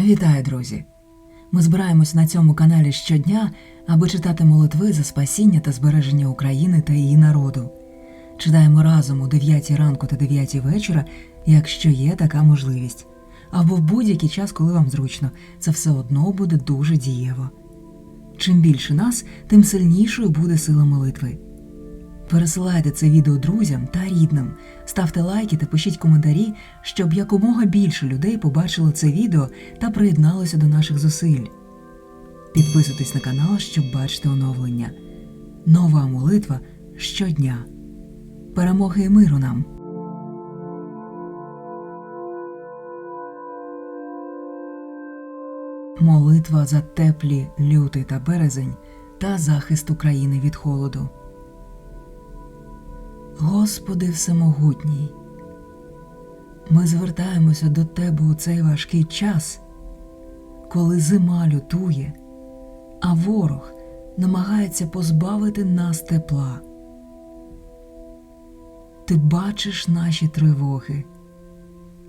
Вітаю, друзі! Ми збираємось на цьому каналі щодня, аби читати молитви за спасіння та збереження України та її народу. Читаємо разом о 9 ранку та 9 вечора, якщо є така можливість. Або в будь-який час, коли вам зручно, це все одно буде дуже дієво. Чим більше нас, тим сильнішою буде сила молитви. Пересилайте це відео друзям та рідним, ставте лайки та пишіть коментарі, щоб якомога більше людей побачило це відео та приєдналося до наших зусиль. Підписуйтесь на канал, щоб бачити оновлення. Нова молитва щодня. Перемоги і миру нам! Молитва за теплі лютий та березень та захист України від холоду. Господи Всемогутній, ми звертаємося до Тебе у цей важкий час, коли зима лютує, а ворог намагається позбавити нас тепла. Ти бачиш наші тривоги,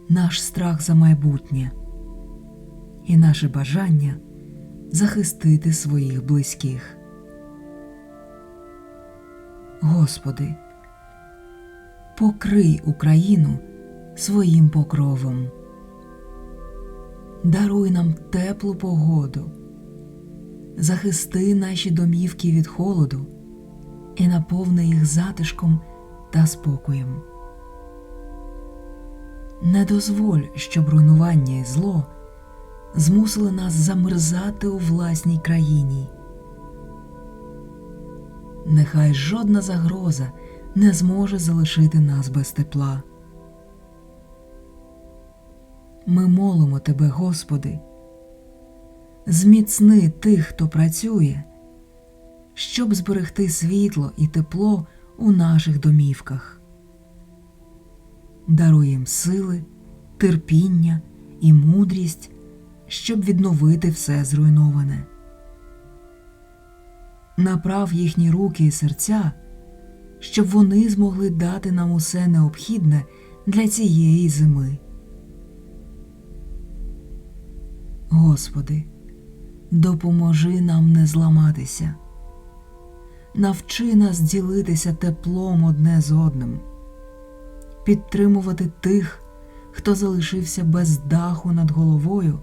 наш страх за майбутнє і наше бажання захистити своїх близьких. Господи, покрий Україну своїм покровом. Даруй нам теплу погоду, захисти наші домівки від холоду і наповни їх затишком та спокоєм. Не дозволь, щоб руйнування і зло змусили нас замерзати у власній країні. Нехай жодна загроза не зможе залишити нас без тепла. Ми молимо Тебе, Господи, зміцни тих, хто працює, щоб зберегти світло і тепло у наших домівках. Даруй їм сили, терпіння і мудрість, щоб відновити все зруйноване. Направ їхні руки і серця щоб вони змогли дати нам усе необхідне для цієї зими. Господи, допоможи нам не зламатися, навчи нас ділитися теплом одне з одним, підтримувати тих, хто залишився без даху над головою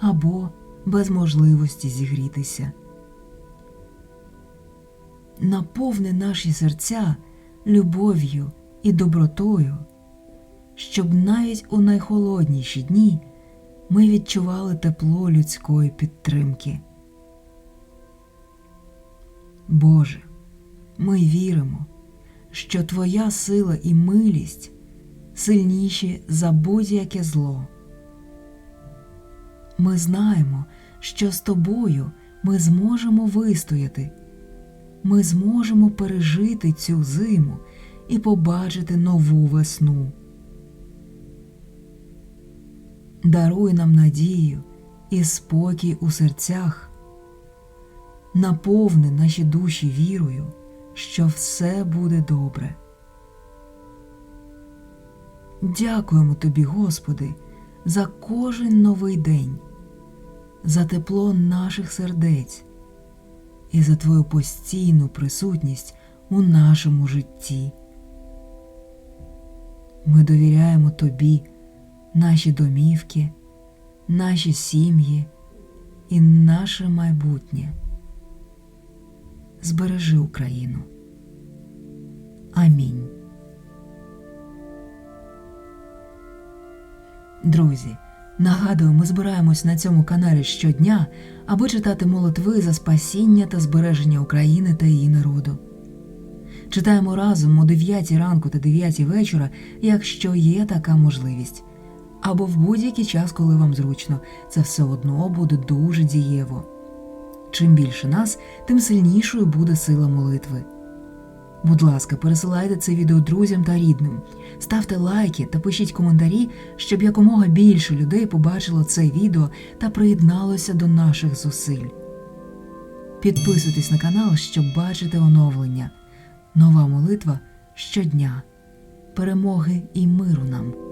або без можливості зігрітися наповни наші серця любов'ю і добротою, щоб навіть у найхолодніші дні ми відчували тепло людської підтримки. Боже, ми віримо, що Твоя сила і милість сильніші за будь-яке зло. Ми знаємо, що з тобою ми зможемо вистояти ми зможемо пережити цю зиму і побачити нову весну. Даруй нам надію і спокій у серцях, наповни наші душі вірою, що все буде добре. Дякуємо Тобі, Господи, за кожен новий день, за тепло наших сердець і за Твою постійну присутність у нашому житті. Ми довіряємо Тобі, наші домівки, наші сім'ї і наше майбутнє. Збережи Україну. Амінь. Друзі. Нагадую, ми збираємось на цьому каналі щодня, аби читати молитви за спасіння та збереження України та її народу. Читаємо разом о 9 ранку та 9 вечора, якщо є така можливість. Або в будь-який час, коли вам зручно, це все одно буде дуже дієво. Чим більше нас, тим сильнішою буде сила молитви. Будь ласка, пересилайте це відео друзям та рідним, ставте лайки та пишіть коментарі, щоб якомога більше людей побачило це відео та приєдналося до наших зусиль. Підписуйтесь на канал, щоб бачити оновлення. Нова молитва щодня. Перемоги і миру нам!